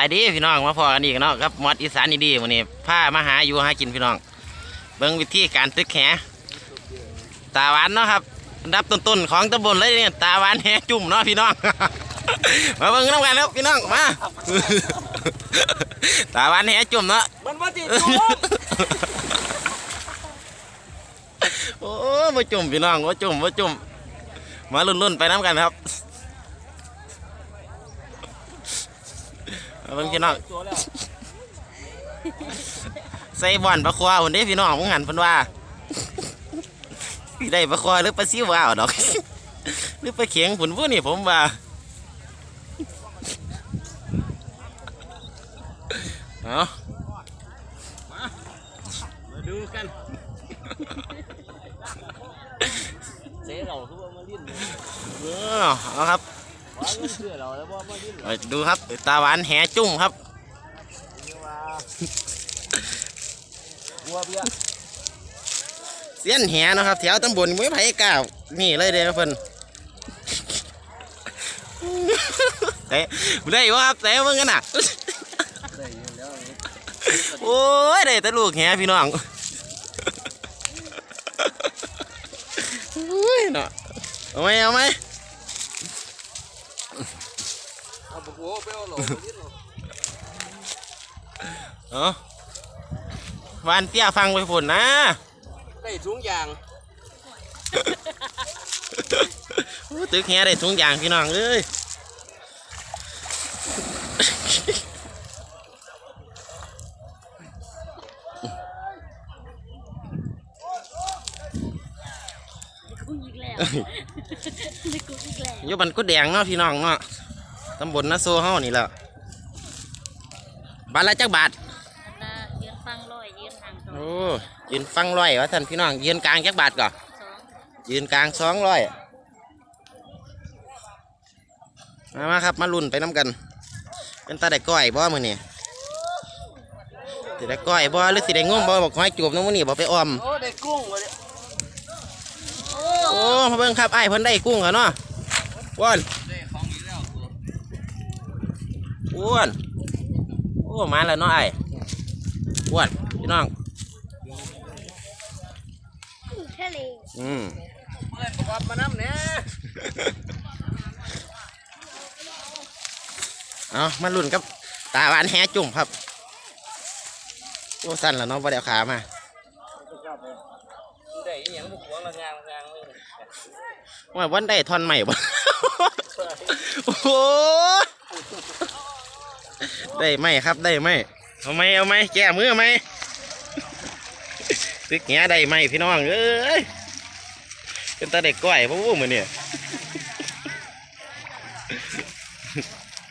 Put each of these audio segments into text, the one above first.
ายดีพี่น้องมาพอกันอีกเนาะครับมอดอีสานดีๆวันนี้ผ้ามาหาอยู่หากินพี่น้อง เบิ่งวิธีการตึกแหตาหวานเนาะครับอันดับต้นๆของตำบลเลยเนี่ยตาหวานแหจุ่มเนาะพี่น้อง มาเบิ่งน้ำกันแล้วพี่น้องมา ตาหวานแหจุ่มเนาะมันว่าติดจุกโอ้มาจุ่มพี่น้องมาจุ่มมาจุ่มมาลุ่นๆไปน้ำกันครับมา เบิ่งพี่น้องตัวแล้วใส่บ่อนปลาควาคนนี้พี่น้องมึงหันเพิ่นว่าสิได้ปลาควาหรือปลาซิวเอาดอกหรือปลาเข็งผุนผู้นี่ผมว่าเอามาดูกันเจ๊เราคือว่ามาลิ้นเลยเออเอาครับ ดูครับตาหวานแหจุ่มครับเบี้ยเสียนแหนะครับ แถวตำบลมือไผ่ก้าวนี่เลยเด้อเพิ่นเตะได้บ่ครับเตะเบิ่งกันน่ะโอ้ยได้แต่ลูกแหพี่น้องโอ้ยเนาะเอาไหมเอาไหม เอาบุกโว้ไปเอาหลงลิ้นเอาวานเตี้ยฟังไปผลนะ ได้ถุงยางโอ้ตึกแหได้ทุงอย่างพี่น้องเอ้ยกูอีกแล้วนึกกูอีกแล้วอยู่บันกุดแดงเนาะพี่น้องเนาะ ตำบลนาโซเฮานี่แหละบาทละจักบาทอันน่ะยืนฟังร้อยยืนห่างสองโอ้ยืนฟังร้อยวะท่านพี่น้องยืนกลางจักบาทก่อนสองยืนกลางสองร้อยมามาครับมาลุ่นไปน้ำกัน เป็นตาได้ก้อยบ่มือนี่สิได้ก้อยบ่หรือสิได้ง่วงบ่บอกให้จูบน้องมือนี่บอกไปออมโอ้ได้กุ้งวะเนี่ยโอ้โอ้มาเบิ่งครับไอ้ายเพิ่นได้กุ้งเหรอเนาะอ้วนได้ของอีกแล้วตัว อ้วนโอ้มาแล้วเนาะไอ้ายอ้วนพี่น้องทะเลอืมเมื่อประกอบมาน้ำเนี่ยเอามาลุ่นกับตาหวานแฮจุ่มครับโอ้สั้นแล้วเนาะบ่ได้เอาขามาได้อีหยังบุกหัวละงางงางเลยว่าวันได้ทอนใหม่บ่โอ้โห ได้ไหมครับได้ไหมเอาไหมเอาไหมแก้มือไหมตึกเงี้ยได้ไหมพี่น้องเอ้ยเป็นตาเด็กก้อยพวกมือเนี่ย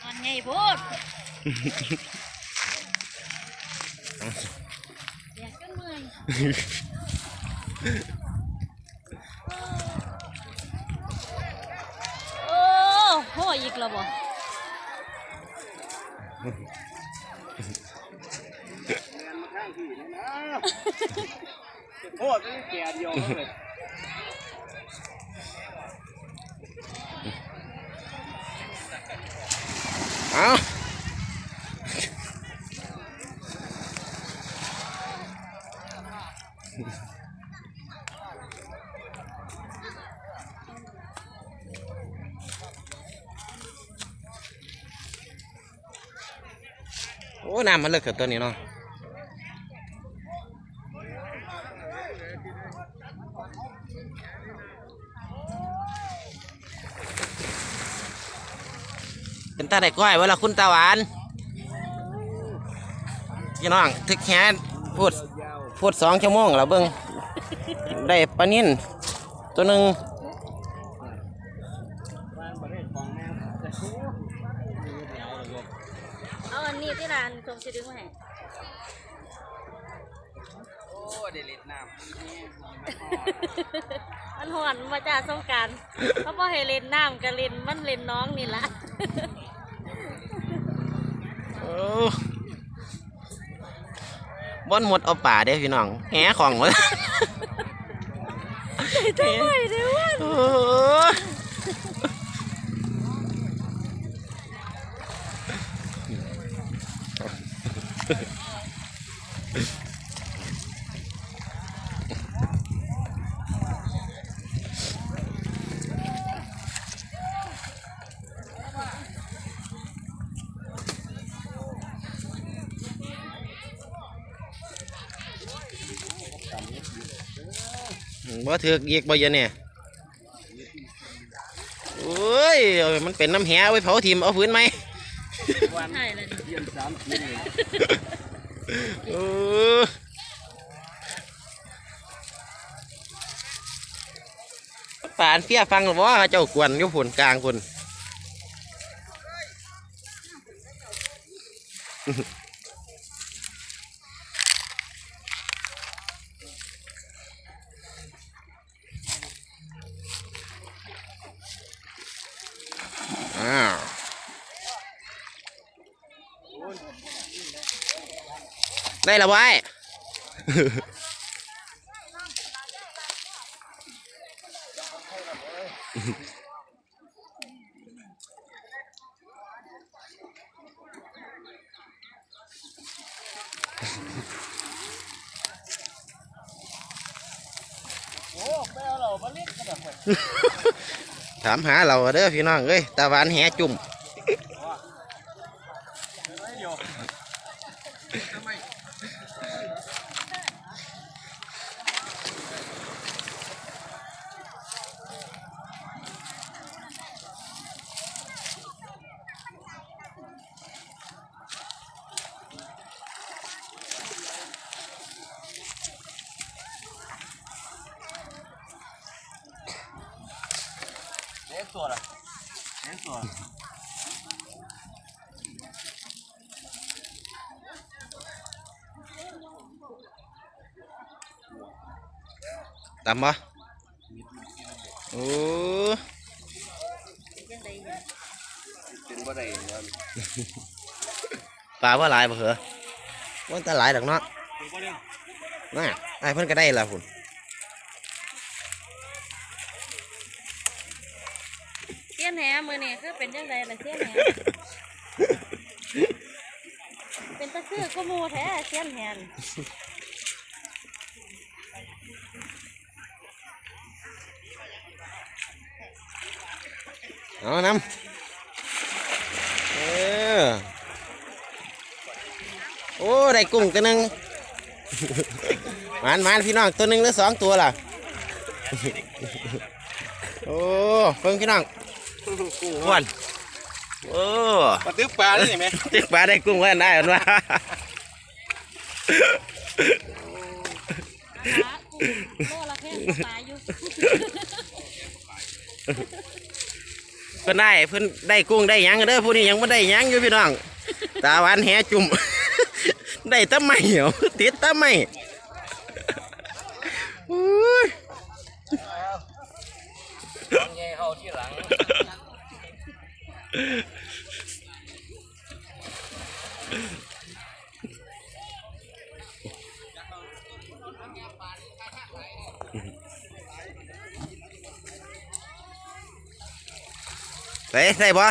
ตอนไงพูดอยากกันเมื่อยโอ้โหอีกแล้วบ่ โอ้ยแก่เดียวเลยเอา โอ้น้ำมันเลิกกับตัวนี้เนาะเป็นตาได้ก้อยเวลาคุณตาหวานพี่น้องทึกแค่พูดพูดสองชั่วโมงแล้วเบิ้งได้ปลานิ่นตัวหนึ่ง บ้านบ่ได้ของแม่แต่โอ้ย เอาอันนี้ที่ร้านชม สิดึงมาให้โอ้ยได้เล็ดน้ำมันหอนมาจากสงกรารเขาบอกให้เล่นน้ำก็เล่นมันเล่นน้องนี่ละโอ้บอนหมดเอาป่าเด้อพี่น้องแหของหมดทำไมเด้อวะโอ้ บ่ถือกเยีกบ่เยอะเนี่ยโอ้ย มันเป็นน้ำแหไว้เผาทิมเอาพื้นไหม ใช่เลย ทียมสามทีเลยเออปานเฟี้ยฟังหรือว่าเจ้ากวนอยู่ผุนกลางพุ่นอ้าว ได้และไว้โอ้ถามหาเราเด้อพี่น้องเอ้ยตาหวานแหจุ่ม เล่นตัวละเล่นตัวตำบ่โอ้ยังไงเนี่ยเป็นบ่ได้ครับปลาว่าหลายบ่เหรอว่าแตาหลายดอกเนาะเป็นบ่ได้น่ะไอ้เพิ่นก็ได้ละพุ่น เสี้ย นแหมือนี่คือเป็นยังไงล่ะเสี้ยนแหเป็นตะคือก็มูแท้เสี้ยนแหนเอาน้ำเออโอ้ได้กุ้งตัวหนึงหมานหมานพี่น้องตัวหนึ่งหรือสองตัวล่ะ โอ้เพิ่งพี่น้อง อ้วนโอ้ปลาตึกปลาได้ไหมตึกปลาได้กุ้งไว้ได้หรือว่าปลากุ้งโลละแค่ปลาอยู่เพิ่นได้เพิ่นได้กุ้งได้หยังเด้อผู้นี้ยังไม่ได้หยังอยู่พี่น้องตาหวานแหจุ่มได้แตะไม่เหรอติดแตะไม่อุ้ยไงเฮาที่หลัง ใส่ใส่บ่